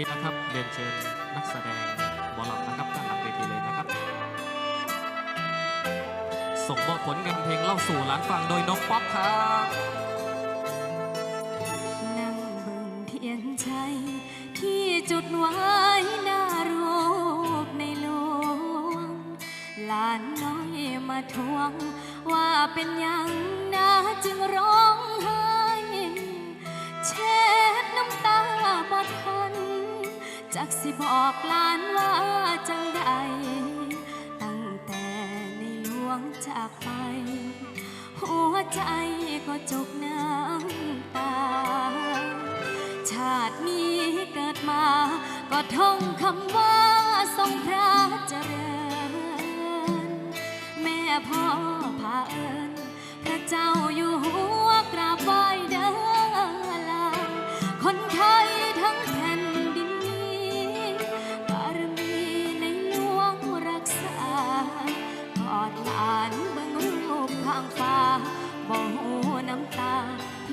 นี่นะครับเรียนเชิญนักแสดงหมอลำนะครับด้านหลังเวทีเลยนะครับ ส่งมอบผลงานเพลงเล่าสู่หลานฟังโดยน้องป๊อปครับนั่งเบิ่งเทียนชัยที่จุดไว้หน้ารูปในหลวงหลานน้อยมาทวง ว่าเป็นยังนะจึงร้องไห้เช็ดน้ำตาบ่ทัน จักสิบอกลานว่าจังใดตั้งแต่ในหลวงจากไป หัวใจก็จกน้ำตา ชาตินี้เกิดมา ก็ท่องคำว่าทรงพระเจริญ แม่พ่อพาเอิญ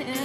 า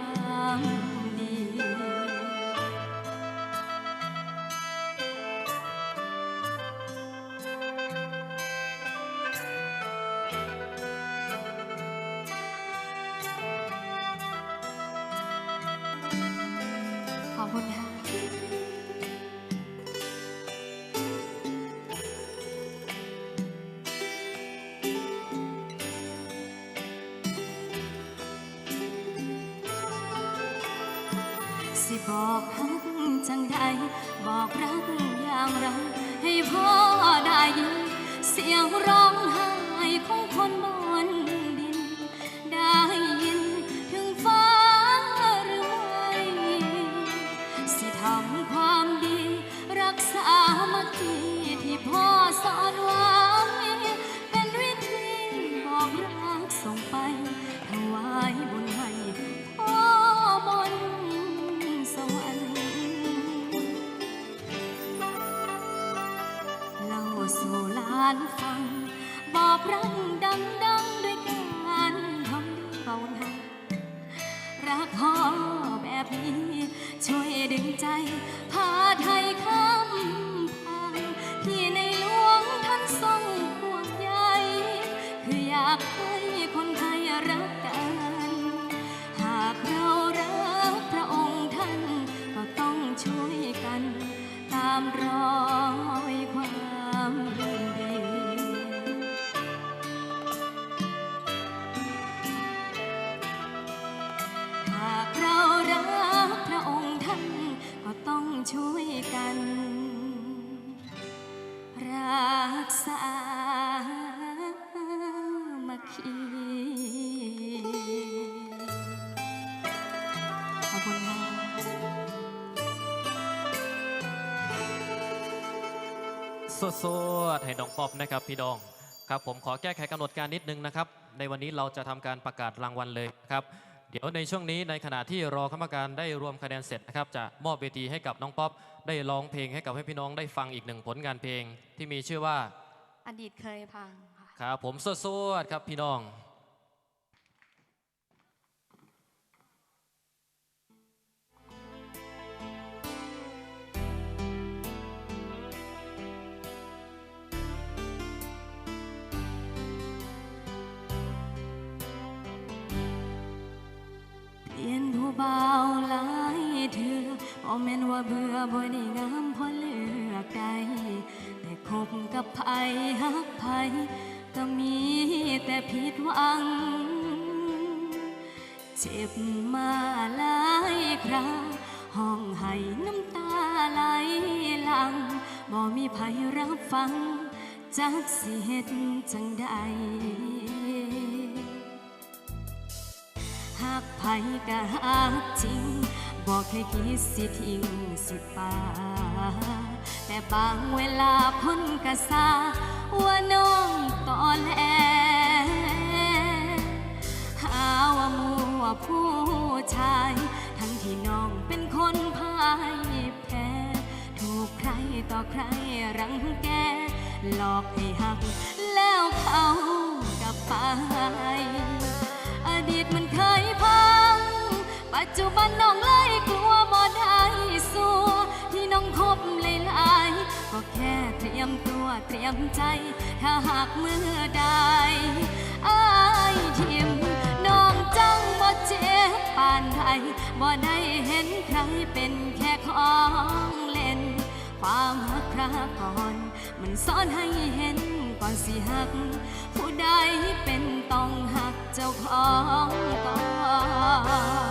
ม ดี บอกรักจังใดบอกรักอย่างไร ให้พ่อได้ยิน เสียงร้องไห้ของคนบนดิน ได้ยินถึงฟ้าหรือไม่สิทำความดี รักษามาคีที่พ่อสอนไว้เป็นวิธีบอกรักส่งไป อกรักดังๆด้วยการทำดีเบาหนารักพ่อแบบนี้ ช่วยดึงใจ พาไทยข้ามผ่านที่ในหลวงท่านทรงห่วงใยคืออยากให้คนไทยรักกัน หากเรารักพระองค์ท่านก็ต้องช่วยกัน ตามร ต้องช่วยกัน รักษามาคีขอบคุณค่ะสดๆให้น้องป๊อปนะครับพี่ดอง ครับผมขอแก้ไขกำหนดการนิดนึงนะครับ ในวันนี้เราจะทำการประกาศรางวัลเลยครับ เดี๋ยวในช่วงนี้ในขณะที่รอคณะกรรมการได้รวมคะแนนเสร็จนะครับจะมอบเวทีให้กับน้องป๊อปได้ร้องเพลงให้กับให้พี่น้องได้ฟังอีกหนึ่งผลงานเพลงที่มีชื่อว่าอดีตเคยพังค่ะ ครับผมสดๆครับพี่น้อง แม่นว่าเบื่อบ่ได้งามพอเลือกใดแต่คบกับไผฮักไผก็มีแต่ผิดหวัง เจ็บมาหลายคราห้องให้น้ำตาไหลหลังบ่มีไผรับฟังจักสิเฮ็ดจังใดหากไผก็หักจริง บอกให้คิดสิทิ้งสิป่า แต่บางเวลาพ้นกะซาว่าน้องตอแหลหาว่ามัวผู้ชาย ทั้งที่น้องเป็นคนพ่ายแพ้ถูกใครต่อใครรังแก หลอกให้หัก แล้วเขากับไป อดีตมันเคยพัง ปัจจุบันน้องเลยกลัวบ่ได้สัวที่น้องคบหลายๆก็แค่เตรียมตัวเตรียมใจ ถ้าหากเมื่อใดอายทิมน้องจังบ่เจ็บปานใดบ่ได้เห็นใครเป็นแค่ของเล่น ความหักคราก่อน มันสอนให้เห็นก่อนสิหัก ผู้ใดเป็นต้องหักเจ้าของก่อน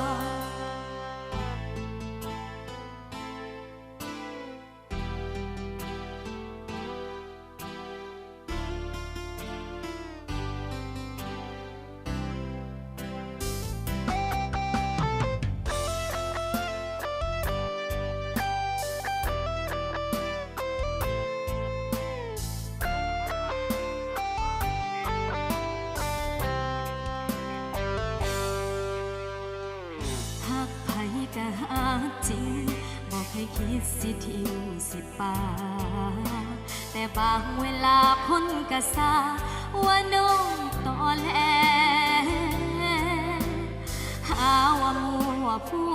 จริงบอกให้คิดสิทิ้งสิป่าแต่บางเวลาคนกะซาว่าน้องตอแหลหาว่ามัวผู้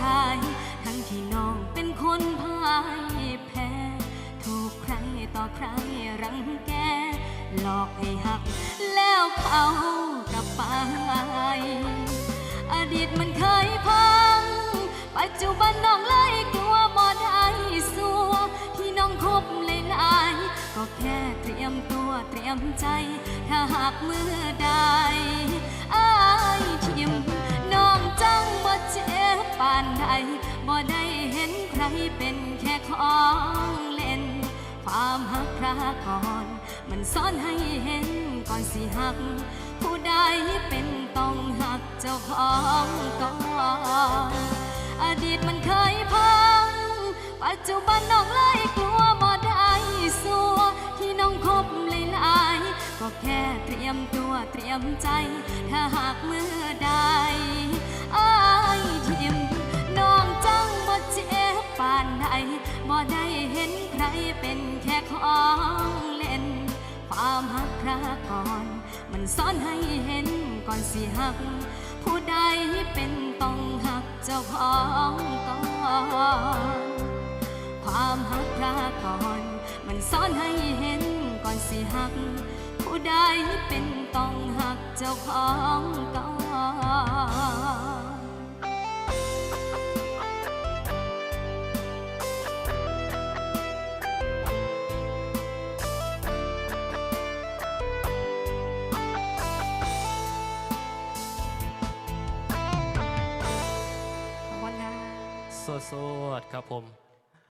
ชาย ทั้งที่น้องเป็นคนพ่ายแพ้ ถูกใครต่อใครรังแก หลอกให้หัก แล้วเขากลับไป อดีตมันเคยพัง ปัจจุบันน้องเลยกลัวบ่ได้สัวที่น้องคบหลายก็แค่เตรียมตัวเตรียมใจ ถ้าหากมือใดอายทิมน้องจังบ่เจ็บปานใดบ่ได้เห็นใครเป็นแค่ของเล่น ความหักคราก่อน มันสอนให้เห็นก่อนสิหัก ผู้ใดเป็นต้องหักเจ้าของก่อน อดีตมันเคยพัง ปัจจุบันน้องเลยกลัวบ่ได้สัวที่น้องคบหลายก็แค่เตรียมตัวเตรียมใจ ถ้าหากเมื่อใดอายทิมน้องจังบ่เจ็บปานใดบ่ได้เห็นใครเป็นแค่ของเล่น ความหักคราก่อน มันสอนให้เห็นก่อนสิหัก ผู้ใดเป็น ของก่อนความหักพราก่อน มันสอนให้เห็นก่อนสิหัก ผู้ใดเป็นต้องหักเจ้าของก่อน สดครับผม